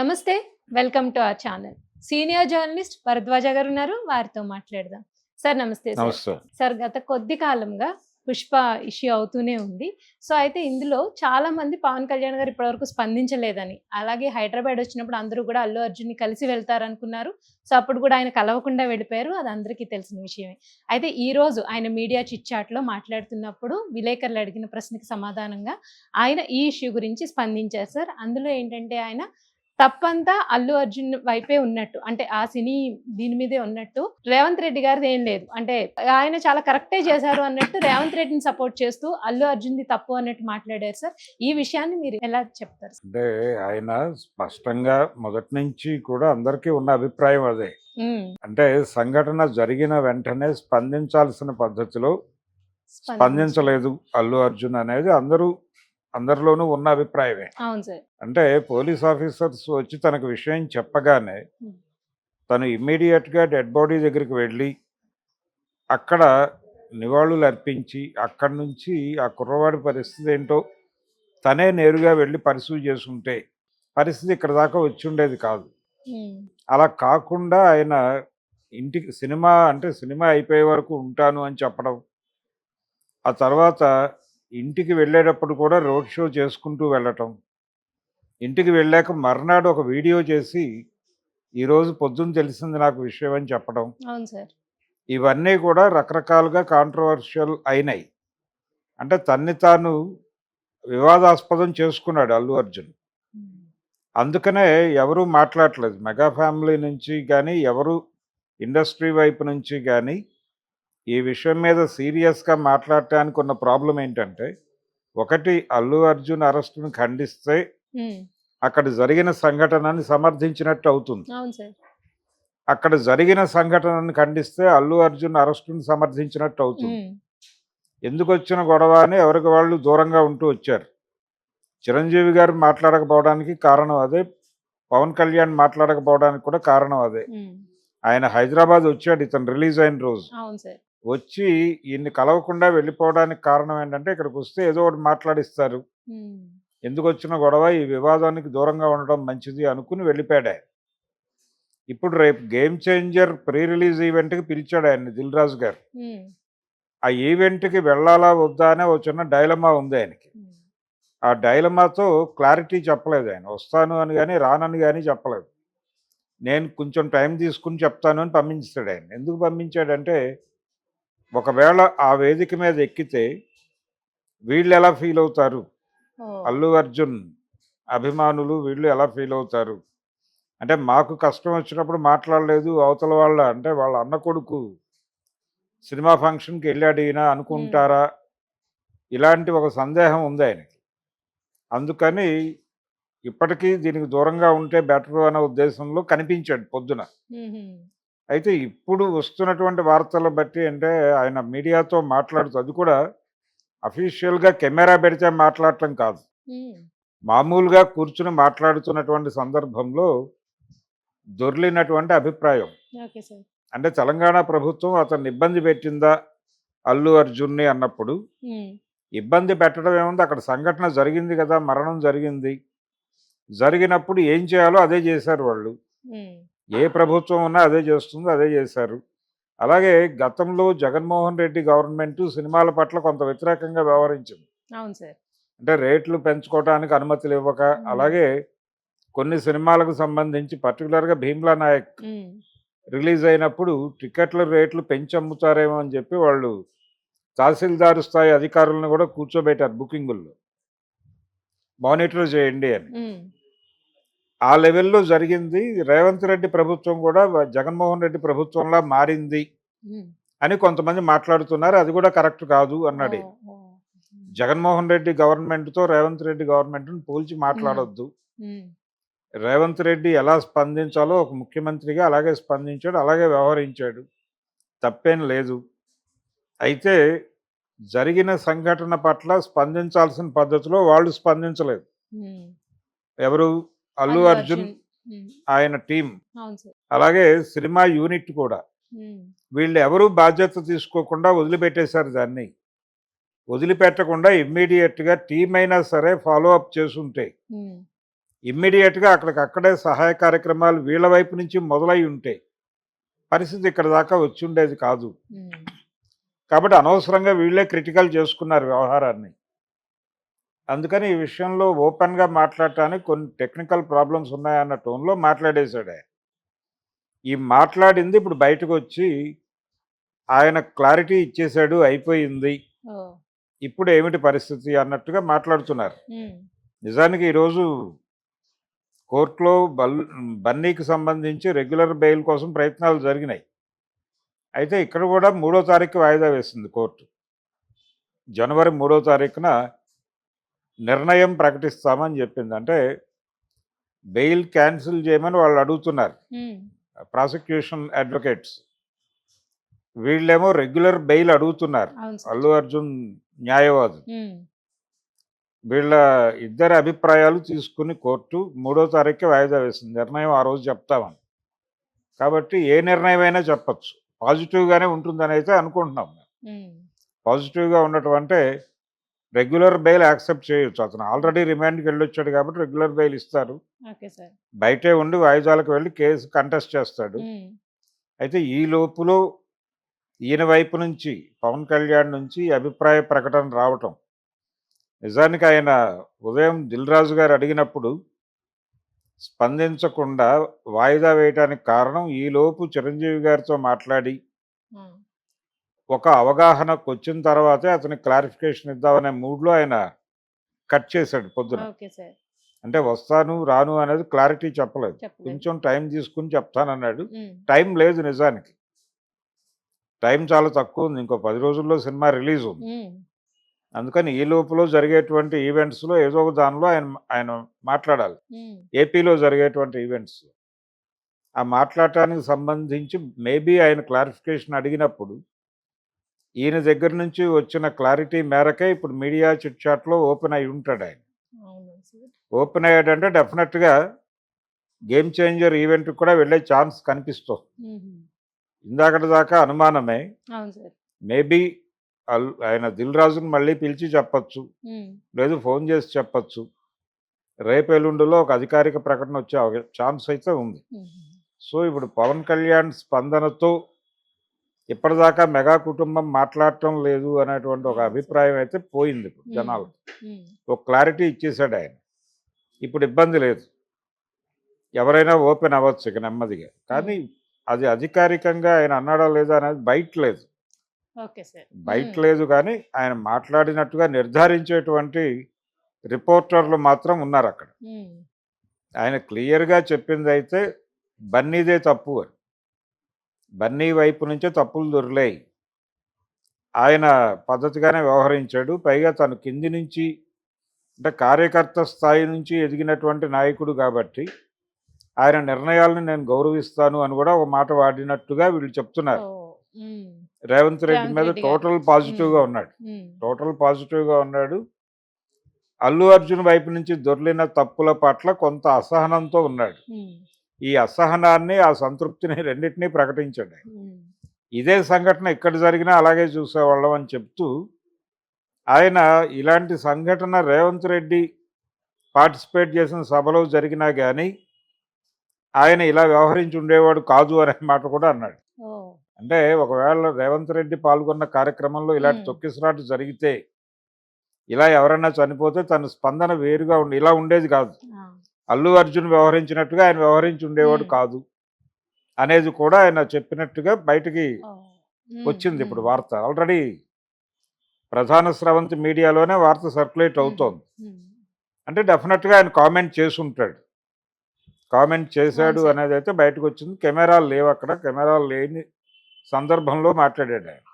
నమస్తే welcome to our channel. Senior journalist Bharadwaja గారు ఉన్నారు వారితో మాట్లాడదాం. సార్ నమస్తే సార్. సార్ గత కొద్ది కాలంగా పుష్ప ఇష్యూ అవుతూనే ఉంది. సో అయితే ఇందులో చాలా మంది పవన్ కళ్యాణ్ గారు ఇప్పటివరకు స్పందించలేదని అలాగే హైదరాబాద్ వచ్చినప్పుడు అందరూ కూడా అల్లు అర్జున్ని కలిసి వెళ్తారనుకున్నారు. సో అప్పుడు కూడా ఆయన కలవకుండా వెళ్ళిపోయారు అది అందరికీ తెలిసిన విషయమే. అయితే ఈ రోజు ఆయన మీడియా చిట్చాట్లో మాట్లాడుతున్నప్పుడు విలేకరులు అడిగిన ప్రశ్నకి సమాధానంగా ఆయన ఈ ఇష్యూ గురించి స్పందించారు సార్. అందులో ఏంటంటే ఆయన తప్పంతా అల్లు అర్జున్ వైపే ఉన్నట్టు. అంటే ఆ సినీ దీని మీదే ఉన్నట్టు. రేవంత్ రెడ్డి గారిది ఏం లేదు. అంటే ఆయన చాలా కరెక్టే చేశారు అన్నట్టు రేవంత్ రెడ్డిని సపోర్ట్ చేస్తూ అల్లు అర్జున్ది తప్పు అన్నట్టు మాట్లాడారు సార్. ఈ విషయాన్ని మీరు ఎలా చెప్తారు? అంటే ఆయన స్పష్టంగా మొదటి నుంచి కూడా అందరికీ ఉన్న అభిప్రాయం అదే. అంటే సంఘటన జరిగిన వెంటనే స్పందించాల్సిన పద్ధతిలో స్పందించలేదు అల్లు అర్జున్ అనేది. అందరూ అందరిలోనూ ఉన్న అభిప్రాయమే. అంటే పోలీస్ ఆఫీసర్స్ వచ్చి తనకు విషయం చెప్పగానే. తను ఇమ్మీడియట్గా డెడ్ బాడీ దగ్గరికి వెళ్ళి అక్కడ నివాళులు అర్పించి అక్కడి నుంచి ఆ కుర్రవాడి పరిస్థితి ఏంటో తనే నేరుగా వెళ్ళి పరిశీలి చేసుకుంటే పరిస్థితి ఇక్కడ దాకా వచ్చి ఉండేది కాదు. అలా కాకుండా ఆయన ఇంటికి సినిమా అంటే సినిమా అయిపోయే వరకు ఉంటాను అని చెప్పడం ఆ తర్వాత ఇంటికి వెళ్ళేటప్పుడు కూడా రోడ్ షో చేసుకుంటూ వెళ్ళటం. ఇంటికి వెళ్ళాక మర్నాడు ఒక వీడియో చేసి ఈరోజు పొద్దున్న తెలిసింది నాకు విషయం అని చెప్పడం. అవును సార్. ఇవన్నీ కూడా రకరకాలుగా కాంట్రవర్షియల్ అయినాయి. అంటే తన్ని తాను వివాదాస్పదం చేసుకున్నాడు అల్లు అర్జున్. అందుకనే ఎవరు మాట్లాడట్లేదు మెగా ఫ్యామిలీ నుంచి కానీ ఎవరు ఇండస్ట్రీ వైపు నుంచి కానీ ఈ విషయం మీద సీరియస్గా మాట్లాడటానికి ఉన్న ప్రాబ్లం ఏంటంటే ఒకటి అల్లు అర్జున్ అరెస్టును ఖండిస్తే అక్కడ జరిగిన సంఘటనని సమర్థించినట్టు అవుతుంది. అక్కడ జరిగిన సంఘటనను ఖండిస్తే అల్లు అర్జున్ అరెస్టును సమర్థించినట్టు అవుతుంది. ఎందుకు వచ్చిన గొడవ అని ఎవరికి వాళ్ళు దూరంగా ఉంటూ వచ్చారు. చిరంజీవి గారు మాట్లాడకపోవడానికి కారణం అదే పవన్ కళ్యాణ్ మాట్లాడకపోవడానికి కూడా కారణం అదే. ఆయన హైదరాబాద్ వచ్చాడు ఇతను రిలీజ్ అయిన రోజు. వచ్చి ఈయన్ని కలవకుండా వెళ్ళిపోవడానికి కారణం ఏంటంటే ఇక్కడికి వస్తే ఏదో ఒకటి మాట్లాడిస్తారు. ఎందుకు వచ్చిన గొడవ? ఈ వివాదానికి దూరంగా ఉండడం మంచిది అనుకుని వెళ్ళిపోయాడు ఆయన. ఇప్పుడు రేపు గేమ్ చేంజర్ ప్రీ రిలీజ్ ఈవెంట్కి పిలిచాడు ఆయన్ని దిల్ రాజు గారు. ఆ ఈవెంట్కి వెళ్ళాలా వద్దా అనే ఒక చిన్న డైలమా ఉంది ఆయనకి. ఆ డైలమాతో క్లారిటీ చెప్పలేదు ఆయన. వస్తాను అని కానీ రానని కానీ చెప్పలేదు. నేను కొంచెం టైం తీసుకుని చెప్తాను అని పంపించాడు ఆయన. ఎందుకు పంపించాడంటే ఒకవేళ ఆ వేదిక మీద ఎక్కితే వీళ్ళు ఎలా ఫీల్ అవుతారు? అల్లు అర్జున్ అభిమానులు వీళ్ళు ఎలా ఫీల్ అవుతారు? అంటే మాకు కష్టం వచ్చినప్పుడు మాట్లాడలేదు అవతల వాళ్ళ అంటే వాళ్ళ అన్న కొడుకు సినిమా ఫంక్షన్కి వెళ్ళాడు ఈయన అనుకుంటారా? ఇలాంటి ఒక సందేహం ఉంది ఆయనకి. అందుకని ఇప్పటికీ దీనికి దూరంగా ఉంటే బెటర్ అనే ఉద్దేశంలో కనిపించాడు పొద్దున. అయితే ఇప్పుడు వస్తున్నటువంటి వార్తలు బట్టి అంటే ఆయన మీడియాతో మాట్లాడుతూ అది కూడా అఫీషియల్గా కెమెరా పెడితే మాట్లాడటం కాదు. మామూలుగా కూర్చుని మాట్లాడుతున్నటువంటి సందర్భంలో దొర్లినటువంటి అభిప్రాయం. అంటే తెలంగాణ ప్రభుత్వం అతన్ని ఇబ్బంది పెట్టిందా అల్లు అర్జున్ని అన్నప్పుడు? ఇబ్బంది పెట్టడం ఏముంది? అక్కడ సంఘటన జరిగింది కదా మరణం జరిగింది. జరిగినప్పుడు ఏం చేయాలో అదే చేశారు వాళ్ళు. ఏ ప్రభుత్వం ఉన్నా అదే చేస్తుందో అదే చేశారు. అలాగే గతంలో జగన్మోహన్ రెడ్డి గవర్నమెంట్ సినిమాల పట్ల కొంత వ్యతిరేకంగా వ్యవహరించింది. అవును సార్. అంటే రేట్లు పెంచుకోవడానికి అనుమతులు ఇవ్వక. అలాగే కొన్ని సినిమాలకు సంబంధించి పర్టికులర్గా భీమ్లా నాయక్ రిలీజ్ అయినప్పుడు టికెట్ల రేట్లు పెంచి అమ్ముతారేమో అని చెప్పి వాళ్ళు తహసీల్దారు స్థాయి అధికారులను కూడా కూర్చోబెట్టారు బుకింగుల్లో. మానిటర్ చేయండి అని. ఆ లెవెల్లో జరిగింది. రేవంత్ రెడ్డి ప్రభుత్వం కూడా జగన్మోహన్ రెడ్డి ప్రభుత్వంలా మారింది అని కొంతమంది మాట్లాడుతున్నారు. అది కూడా కరెక్ట్ కాదు అన్నాడు. జగన్మోహన్ రెడ్డి గవర్నమెంట్తో రేవంత్ రెడ్డి గవర్నమెంట్ని పోల్చి మాట్లాడొద్దు. రేవంత్ రెడ్డి ఎలా స్పందించాలో ఒక ముఖ్యమంత్రిగా అలాగే స్పందించాడు అలాగే వ్యవహరించాడు. తప్పేం లేదు. అయితే జరిగిన సంఘటన పట్ల స్పందించాల్సిన పద్ధతిలో వాళ్ళు స్పందించలేదు. ఎవరు? అల్లు అర్జున్ ఆయన టీం అలాగే సినిమా యూనిట్ కూడా. వీళ్ళు ఎవరు బాధ్యత తీసుకోకుండా వదిలిపెట్టేశారు దాన్ని. వదిలిపెట్టకుండా ఇమ్మీడియట్గా టీం అయినా సరే ఫాలో అప్ చేసుంటే. ఇమ్మీడియట్గా అక్కడికక్కడే సహాయ కార్యక్రమాలు వీళ్ళ వైపు నుంచి మొదలై ఉంటే పరిస్థితి ఇక్కడ దాకా వచ్చి ఉండేది కాదు. కాబట్టి అనవసరంగా వీళ్ళే క్రిటికల్ చేసుకున్నారు వ్యవహారాన్ని. అందుకని ఈ విషయంలో ఓపెన్గా మాట్లాడటానికి కొన్ని టెక్నికల్ ప్రాబ్లమ్స్ ఉన్నాయన్న టోన్లో మాట్లాడేశాడు ఆయన. ఈ మాట్లాడింది ఇప్పుడు బయటకు వచ్చి ఆయన క్లారిటీ ఇచ్చేశాడు అయిపోయింది. ఇప్పుడు ఏమిటి పరిస్థితి అన్నట్టుగా మాట్లాడుతున్నారు. నిజానికి ఈరోజు కోర్టులో బల్ బన్నీకి సంబంధించి రెగ్యులర్ బెయిల్ కోసం ప్రయత్నాలు జరిగినాయి. అయితే ఇక్కడ కూడా మూడో తారీఖు వాయిదా వేసింది కోర్టు. జనవరి మూడో తారీఖున నిర్ణయం ప్రకటిస్తామని చెప్పింది. అంటే బెయిల్ క్యాన్సిల్ చేయమని వాళ్ళు అడుగుతున్నారు. Prosecution advocates. వీళ్ళేమో రెగ్యులర్ బెయిల్ అడుగుతున్నారు. అల్లు అర్జున్ న్యాయవాదు. వీళ్ళ ఇద్దరి అభిప్రాయాలు తీసుకుని కోర్టు మూడో తారీఖు వాయిదా వేసింది. నిర్ణయం ఆ రోజు చెప్తామని. కాబట్టి ఏ నిర్ణయం అయినా చెప్పచ్చు. పాజిటివ్గానే ఉంటుందని అయితే అనుకుంటున్నాం పాజిటివ్గా ఉండటం అంటే రెగ్యులర్ బెయిల్ యాక్సెప్ట్ చేయొచ్చు. అతను ఆల్రెడీ రిమాండ్కి వెళ్ళొచ్చాడు కాబట్టి రెగ్యులర్ బెయిల్ ఇస్తారు. బయటే ఉండి వాయిదాలకు వెళ్ళి కేసు కంటెస్ట్ చేస్తాడు. అయితే ఈ లోపులో ఈయన వైపు నుంచి పవన్ కళ్యాణ్ నుంచి అభిప్రాయ ప్రకటన రావటం. నిజానికి ఆయన ఉదయం దిల్ రాజు గారు అడిగినప్పుడు స్పందించకుండా వాయిదా వేయడానికి కారణం ఈ లోపు చిరంజీవి గారితో మాట్లాడి ఒక అవగాహనకు వచ్చిన తర్వాతే అతనికి క్లారిఫికేషన్ ఇద్దామనే మూడ్లో ఆయన కట్ చేశాడు పొద్దున. అంటే వస్తాను రాను అనేది క్లారిటీ చెప్పలేదు. కొంచెం టైం తీసుకుని చెప్తానన్నాడు. టైం లేదు నిజానికి. టైం చాలా తక్కువ ఉంది. ఇంకో పది రోజుల్లో సినిమా రిలీజ్ ఉంది. అందుకని ఈ లోపల జరిగేటువంటి ఈవెంట్స్లో ఏదో ఒక దానిలో ఆయన ఆయన మాట్లాడాలి. ఏపీలో జరిగేటువంటి ఈవెంట్స్. ఆ మాట్లాడటానికి సంబంధించి మేబీ ఆయన క్లారిఫికేషన్ అడిగినప్పుడు ఈయన దగ్గర నుంచి వచ్చిన క్లారిటీ మేరకే ఇప్పుడు మీడియా చిట్ చాట్లో ఓపెన్ అయి ఉంటాడు ఆయన. ఓపెన్ అయ్యాడంటే డెఫినెట్గా గేమ్ చేంజర్ ఈవెంట్ కూడా వెళ్ళే ఛాన్స్ కనిపిస్తుంది. ఇందాకటి దాకా అనుమానమే. మేబీ ఆయన దిల్ రాజుని మళ్ళీ పిలిచి చెప్పచ్చు. లేదు ఫోన్ చేసి చెప్పచ్చు. రేపు ఎల్లుండిలో ఒక అధికారిక ప్రకటన వచ్చే ఛాన్స్ అయితే ఉంది. సో ఇప్పుడు పవన్ కళ్యాణ్ స్పందనతో ఇప్పటిదాకా మెగా కుటుంబం మాట్లాడటం లేదు అనేటువంటి ఒక అభిప్రాయం అయితే పోయింది ఇప్పుడు జనాలు. ఒక క్లారిటీ ఇచ్చేసాడు ఆయన. ఇప్పుడు ఇబ్బంది లేదు. ఎవరైనా ఓపెన్ అవ్వచ్చు ఇక నెమ్మదిగా. కానీ అది అధికారికంగా ఆయన అన్నాడా లేదా అనేది బయట లేదు. బయట లేదు కానీ ఆయన మాట్లాడినట్టుగా నిర్ధారించేటువంటి రిపోర్టర్లు మాత్రం ఉన్నారు అక్కడ. ఆయన క్లియర్గా చెప్పింది అయితే బన్నీదే తప్పు అని. బన్నీ వైపు నుంచే తప్పులు దొరిలాయి. ఆయన పద్ధతిగానే వ్యవహరించాడు. పైగా తను కింది నుంచి అంటే కార్యకర్త స్థాయి నుంచి ఎదిగినటువంటి నాయకుడు కాబట్టి ఆయన నిర్ణయాలను నేను గౌరవిస్తాను అని కూడా ఒక మాట వాడినట్టుగా వీళ్ళు చెప్తున్నారు. రేవంత్ రెడ్డి మీద. టోటల్ పాజిటివ్గా ఉన్నాడు. టోటల్ పాజిటివ్గా ఉన్నాడు. అల్లు అర్జున్ వైపు నుంచి దొర్లిన తప్పుల పట్ల కొంత అసహనంతో ఉన్నాడు. ఈ అసహనాన్ని ఆ సంతృప్తిని రెండింటినీ ప్రకటించాడు. ఇదే సంఘటన ఇక్కడ జరిగినా అలాగే చూసేవాళ్ళం అని చెప్తూ ఆయన ఇలాంటి సంఘటన రేవంత్ రెడ్డి పార్టిసిపేట్ చేసిన సభలో జరిగినా కానీ ఆయన ఇలా వ్యవహరించి ఉండేవాడు కాదు అనే మాట కూడా అన్నాడు. అంటే ఒకవేళ రేవంత్ రెడ్డి పాల్గొన్న కార్యక్రమంలో ఇలాంటి. తొక్కిసలాట జరిగితే ఇలా ఎవరైనా చనిపోతే తన స్పందన వేరుగా ఉండి ఇలా ఉండేది కాదు. అల్లు అర్జున్ వ్యవహరించినట్టుగా ఆయన వ్యవహరించి ఉండేవాడు. కాదు అనేది కూడా ఆయన చెప్పినట్టుగా బయటికి వచ్చింది ఇప్పుడు వార్త. ఆల్రెడీ ప్రధాన స్రవంతి మీడియాలోనే వార్త సర్క్యులేట్ అవుతోంది. అంటే డెఫినెట్గా ఆయన కామెంట్ చేసి ఉంటాడు కామెంట్ చేశాడు. అనేది అయితే బయటకు వచ్చింది. కెమెరాలు లేవు అక్కడ. కెమెరాలు లేని సందర్భంలో మాట్లాడాడు ఆయన.